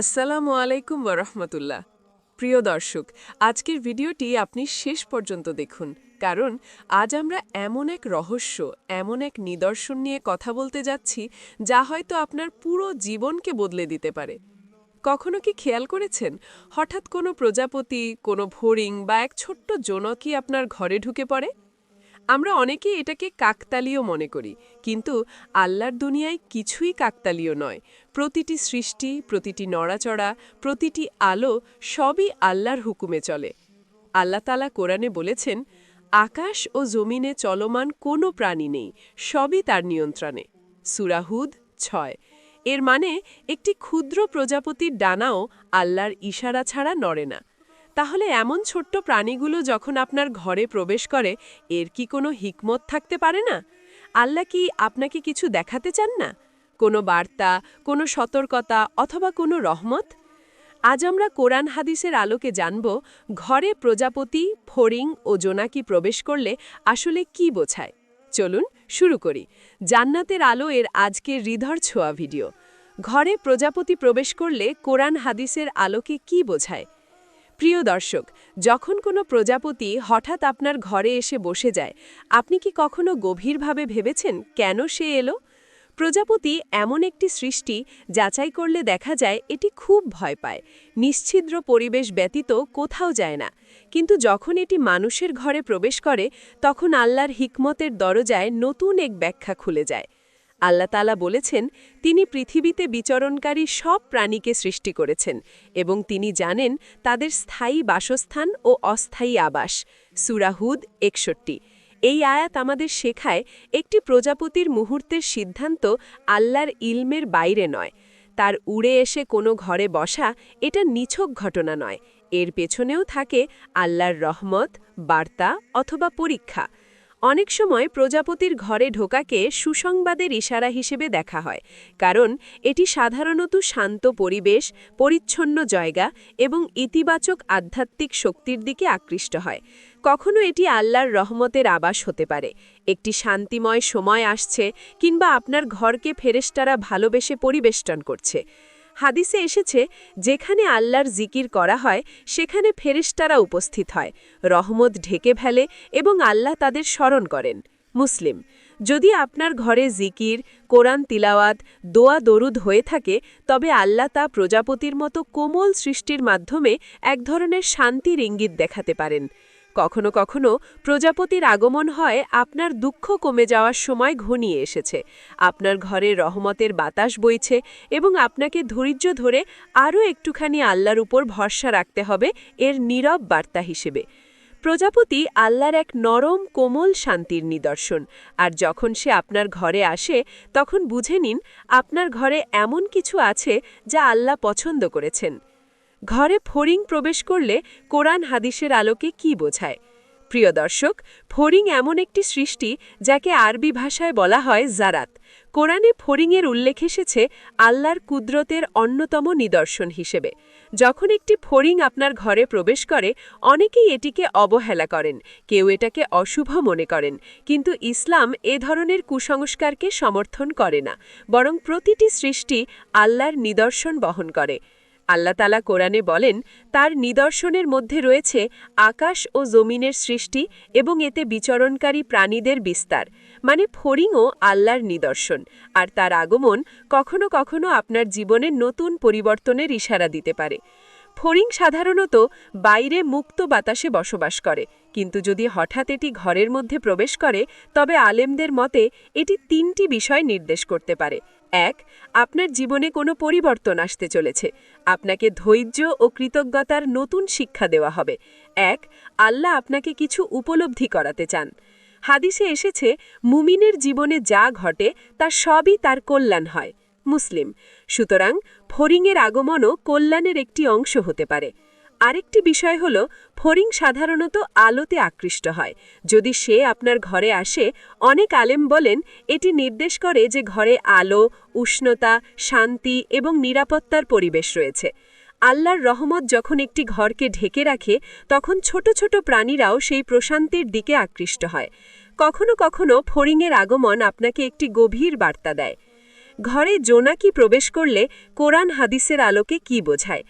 আসসালামু আলাইকুম ওরহমতুল্লাহ প্রিয় দর্শক, আজকের ভিডিওটি আপনি শেষ পর্যন্ত দেখুন, কারণ আজ আমরা এমন এক রহস্য, এমন এক নিদর্শন নিয়ে কথা বলতে যাচ্ছি, যা হয়তো আপনার পুরো জীবনকে বদলে দিতে পারে। কখনো কি খেয়াল করেছেন? হঠাৎ কোনো প্রজাপতি, কোনো ফড়িং বা এক ছোট্ট জোনকি আপনার ঘরে ঢুকে পড়ে? আমরা অনেকেই এটাকে কাকতালীয় মনে করি, কিন্তু আল্লাহর দুনিয়ায় কিছুই কাকতালীয় নয়। প্রতিটি সৃষ্টি, প্রতিটি নড়াচড়া, প্রতিটি আলো সবই আল্লাহর হুকুমে চলে। আল্লাহ তালা কোরআনে বলেছেন, আকাশ ও জমিনে চলমান কোনো প্রাণী নেই, সবই তার নিয়ন্ত্রণে। সুরাহুদ ছয়। এর মানে একটি ক্ষুদ্র প্রজাপতির ডানাও আল্লাহর ইশারা ছাড়া নড়ে না। তাহলে এমন ছোট্ট প্রাণীগুলো যখন আপনার ঘরে প্রবেশ করে, এর কি কোনো হিকমত থাকতে পারে না? আল্লাহ কি আপনাকে কিছু দেখাতে চান না? কোনো বার্তা, কোনো সতর্কতা অথবা কোনো রহমত? আজ আমরা কোরআন হাদিসের আলোকে জানব, ঘরে প্রজাপতি, ফড়িং ও জোনাকি প্রবেশ করলে আসলে কি বোঝায়? চলুন শুরু করি। জান্নাতের আলো এর আজকের হৃদর ছোঁয়া ভিডিও। ঘরে প্রজাপতি প্রবেশ করলে কোরআন হাদিসের আলোকে কি বোঝায়? প্রিয় দর্শক, যখন কোনো প্রজাপতি হঠাৎ আপনার ঘরে এসে বসে যায়, আপনি কি কখনো গভীরভাবে ভেবেছেন কেন সে এলো? প্রজাপতি এমন একটি সৃষ্টি যাচাই করলে দেখা যায় এটি খুব ভয় পায়। নিশ্ছিদ্র পরিবেশ ব্যতীত কোথাও যায় না। কিন্তু যখন এটি মানুষের ঘরে প্রবেশ করে, তখন আল্লাহর হিকমতের দরজায় নতুন এক ব্যাখ্যা খুলে যায়। আল্লাহ তালা বলেছেন, তিনি পৃথিবীতে বিচরণকারী সব প্রাণীকে সৃষ্টি করেছেন এবং তিনি জানেন তাদের স্থায়ী বাসস্থান ও অস্থায়ী আবাস। সুরাহুদ একষট্টি। এই আয়াত আমাদের শেখায় একটি প্রজাপতির মুহূর্তের সিদ্ধান্ত আল্লাহর ইলমের বাইরে নয়। তার উড়ে এসে কোনো ঘরে বসা এটা নিছক ঘটনা নয়। এর পেছনেও থাকে আল্লাহর রহমত, বার্তা অথবা পরীক্ষা। অনেক সময় প্রজাপতির ঘরে ঢোকাকে সুসংবাদের ইশারা হিসেবে দেখা হয়, কারণ এটি সাধারণত শান্ত পরিবেশ, পরিচ্ছন্ন জায়গা এবং ইতিবাচক আধ্যাত্মিক শক্তির দিকে আকৃষ্ট হয়। কখনো এটি আল্লাহর রহমতের আবাস হতে পারে। একটি শান্তিময় সময় আসছে কিংবা আপনার ঘরকে ফেরেস্তারা ভালোবেসে পরিবেষ্টন করছে। হাদিসে এসেছে, যেখানে আল্লাহর জিকির করা হয়, সেখানে ফেরিস্তারা উপস্থিত হয়। রহমত ঢেকে ফেলে এবং আল্লাহ তাদের স্মরণ করেন। মুসলিম, যদি আপনার ঘরে জিকির, কোরআন তিলাওয়াত, দোয়া দরুদ হয়ে থাকে, তবে আল্লাহ তা প্রজাপতির মতো কোমল সৃষ্টির মাধ্যমে এক ধরনের শান্তির ইঙ্গিত দেখাতে পারেন। কখনো কখনো প্রজাপতির আগমন হয় আপনার দুঃখ কমে যাওয়ার সময় ঘনিয়ে এসেছে। আপনার ঘরে রহমতের বাতাস বইছে এবং আপনাকে ধৈর্য ধরে আরও একটুখানি আল্লাহর উপর ভরসা রাখতে হবে এর নীরব বার্তা হিসেবে। প্রজাপতি আল্লাহর এক নরম, কোমল শান্তির নিদর্শন। আর যখন সে আপনার ঘরে আসে, তখন বুঝে নিন আপনার ঘরে এমন কিছু আছে যা আল্লাহ পছন্দ করেছেন। ঘরে ফড়িং প্রবেশ করলে কোরআন হাদিসের আলোকে কি বোঝায়? প্রিয় দর্শক, ফড়িং এমন একটি সৃষ্টি যাকে আরবি ভাষায় বলা হয় জারাত। কোরআনে ফড়িংয়ের উল্লেখ এসেছে আল্লাহর কুদরতের অন্যতম নিদর্শন হিসেবে। যখন একটি ফড়িং আপনার ঘরে প্রবেশ করে, অনেকেই এটিকে অবহেলা করেন, কেউ এটাকে অশুভ মনে করেন। কিন্তু ইসলাম এ ধরনের কুসংস্কারকে সমর্থন করে না, বরং প্রতিটি সৃষ্টি আল্লাহর নিদর্শন বহন করে। আল্লাহ তালা কোরআনে বলেন, তার নিদর্শনের মধ্যে রয়েছে আকাশ ও জমিনের সৃষ্টি এবং এতে বিচরণকারী প্রাণীদের বিস্তার মানে ফড়িংও আল্লাহর নিদর্শন, আর তার আগমন কখনো কখনো আপনার জীবনে নতুন পরিবর্তনের ইশারা দিতে পারে। ফড়িং সাধারণত বাইরে মুক্ত বাতাসে বসবাস করে, কিন্তু যদি হঠাৎ এটি ঘরের মধ্যে প্রবেশ করে, তবে আলেমদের মতে এটি তিনটি বিষয় নির্দেশ করতে পারে। এক, আপনার জীবনে কোনো পরিবর্তন আসতে চলেছে। আপনাকে ধৈর্য ও কৃতজ্ঞতার নতুন শিক্ষা দেওয়া হবে। এক, আল্লাহ আপনাকে কিছু উপলব্ধি করাতে চান। হাদিসে এসেছে, মুমিনের জীবনে যা ঘটে, তা সবই তার কল্যাণ হয়। মুসলিম, সুতরাং ফরিংয়ের আগমনও কল্যাণের একটি অংশ হতে পারে। আরেকটি বিষয় হল ফরিং সাধারণত আলোতে আকৃষ্ট হয়। যদি সে আপনার ঘরে আসে, অনেক আলেম বলেন, এটি নির্দেশ করে যে ঘরে আলো, উষ্ণতা, শান্তি এবং নিরাপত্তার পরিবেশ রয়েছে। আল্লাহর রহমত যখন একটি ঘরকে ঢেকে রাখে, তখন ছোট ছোট প্রাণীরাও সেই প্রশান্তির দিকে আকৃষ্ট হয়। কখনো কখনো ফড়িংয়ের আগমন আপনাকে একটি গভীর বার্তা দেয়। ঘরে জোনাকি প্রবেশ করলে কোরআন হাদিসের আলোকে কি বোঝায়?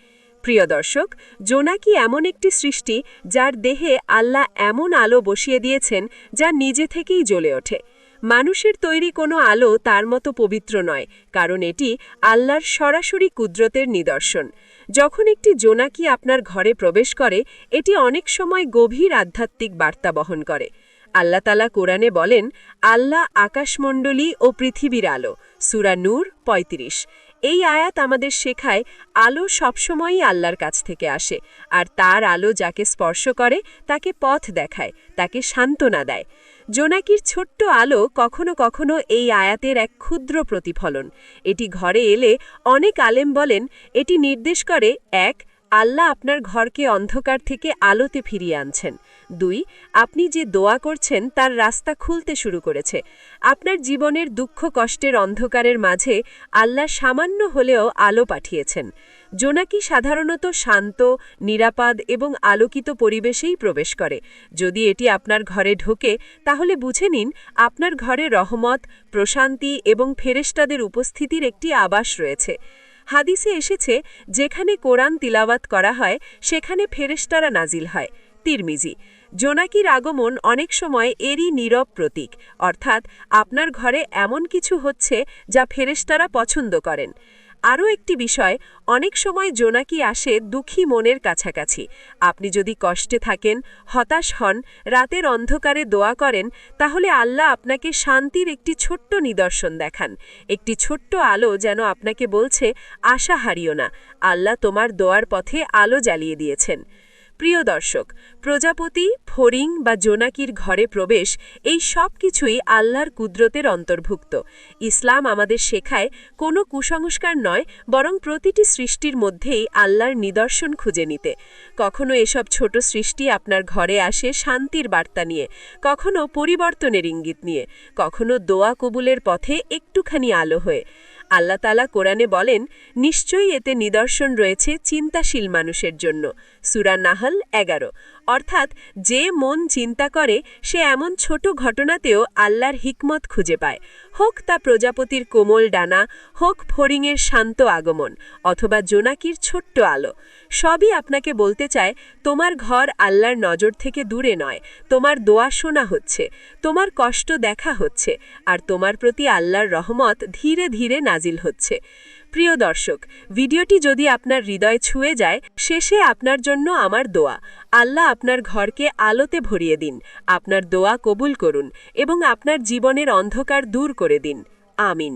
প্রিয় দর্শক, জোনাকি এমন একটি সৃষ্টি যার দেহে আল্লাহ এমন আলো বসিয়ে দিয়েছেন যা নিজে থেকেই জ্বলে ওঠে। মানুষের তৈরি কোনো আলো তার মতো পবিত্র নয়, কারণ এটি আল্লাহর সরাসরি কুদরতের নিদর্শন। যখন একটি জোনাকি আপনার ঘরে প্রবেশ করে, এটি অনেক সময় গভীর আধ্যাত্মিক বার্তা বহন করে। আল্লাহ তালা কোরআনে বলেন, আল্লাহ আকাশমণ্ডলী ও পৃথিবীর আলো, সুরা নূর ৩৫ এই আয়াত আমাদের শেখায় আলো সবসময়ই আল্লাহর কাছ থেকে আসে, আর তার আলো যাকে স্পর্শ করে, তাকে পথ দেখায়, তাকে সান্ত্বনা দেয়। জোনাকির ছোট্ট আলো কখনো কখনো এই আয়াতের এক ক্ষুদ্র প্রতিফলন। এটি ঘরে এলে অনেক আলেম বলেন, এটি নির্দেশ করে, এক আল্লাহ আপনার ঘরকে অন্ধকার থেকে আলোতে ফিরিয়ে আনছেন। দুই, আপনি যে দোয়া করছেন তার রাস্তা খুলতে শুরু করেছে। আপনার জীবনের দুঃখ কষ্টের অন্ধকারের মাঝে আল্লাহ সামান্য হলেও আলো পাঠিয়েছেন। জোনাকি সাধারণত শান্ত, নিরাপদ এবং আলোকিত পরিবেশেই প্রবেশ করে। যদি এটি আপনার ঘরে ঢোকে, তাহলে বুঝে নিন আপনার ঘরে রহমত, প্রশান্তি এবং ফেরেস্তাদের উপস্থিতির একটি আবাস রয়েছে। হাদিসে এসেছে, যেখানে কোরআন তিলাওয়াত করা হয়, সেখানে ফেরেশতারা নাজিল হয়। তিরমিজি, জোনাকির আগমন অনেক সময় এরই নীরব প্রতীক, অর্থাৎ আপনার ঘরে এমন কিছু হচ্ছে যা ফেরেশতারা পছন্দ করেন। আরও একটি বিষয়, অনেক সময় জোনাকি আসে দুঃখী মনের কাছাকাছি। আপনি যদি কষ্টে থাকেন, হতাশ হন, রাতের অন্ধকারে দোয়া করেন, তাহলে আল্লাহ আপনাকে শান্তির একটি ছোট্ট নিদর্শন দেখান। একটি ছোট্ট আলো যেন আপনাকে বলছে, আশা হারিও না। আল্লাহ তোমার দোয়ার পথে আলো জ্বালিয়ে দিয়েছেন। প্রিয় দর্শক, প্রজাপতি, ফড়িং বা জোনাকির ঘরে প্রবেশ এই সব কিছুই আল্লাহর কুদরতের অন্তর্ভুক্ত। ইসলাম আমাদের শেখায় কোনো কুসংস্কার নয়, বরং প্রতিটি সৃষ্টির মধ্যেই আল্লাহর নিদর্শন খুঁজে নিতে। কখনো এসব ছোট সৃষ্টি আপনার ঘরে আসে শান্তির বার্তা নিয়ে, কখনো পরিবর্তনের ইঙ্গিত নিয়ে, কখনো দোয়া কবুলের পথে একটুখানি আলো হয়ে। আল্লাহ তালা কোরআনে বলেন, নিশ্চয়ই এতে নিদর্শন রয়েছে চিন্তাশীল মানুষের জন্য। সুরা নাহল এগারো। অর্থাৎ, যে মন চিন্তা করে, সে এমন ছোট ঘটনাতেও আল্লাহর হিকমত খুঁজে পায়। হোক তা প্রজাপতির কোমল ডানা, হোক ফড়িংয়ের শান্ত আগমন, অথবা জোনাকির ছোট্ট আলো। সবই আপনাকে বলতে চায়, তোমার ঘর আল্লাহর নজর থেকে দূরে নয়, তোমার দোয়া শোনা হচ্ছে, তোমার কষ্ট দেখা হচ্ছে, আর তোমার প্রতি আল্লাহর রহমত ধীরে ধীরে নাজিল হচ্ছে। প্রিয় দর্শক, ভিডিওটি যদি আপনার হৃদয় ছুঁয়ে যায়, শেষে আপনার জন্য আমার দোয়া। আল্লাহ আপনার ঘরকে আলোতে ভরিয়ে দিন। আপনার দোয়া কবুল করুন এবং আপনার জীবনের অন্ধকার দূর করে দিন। আমিন।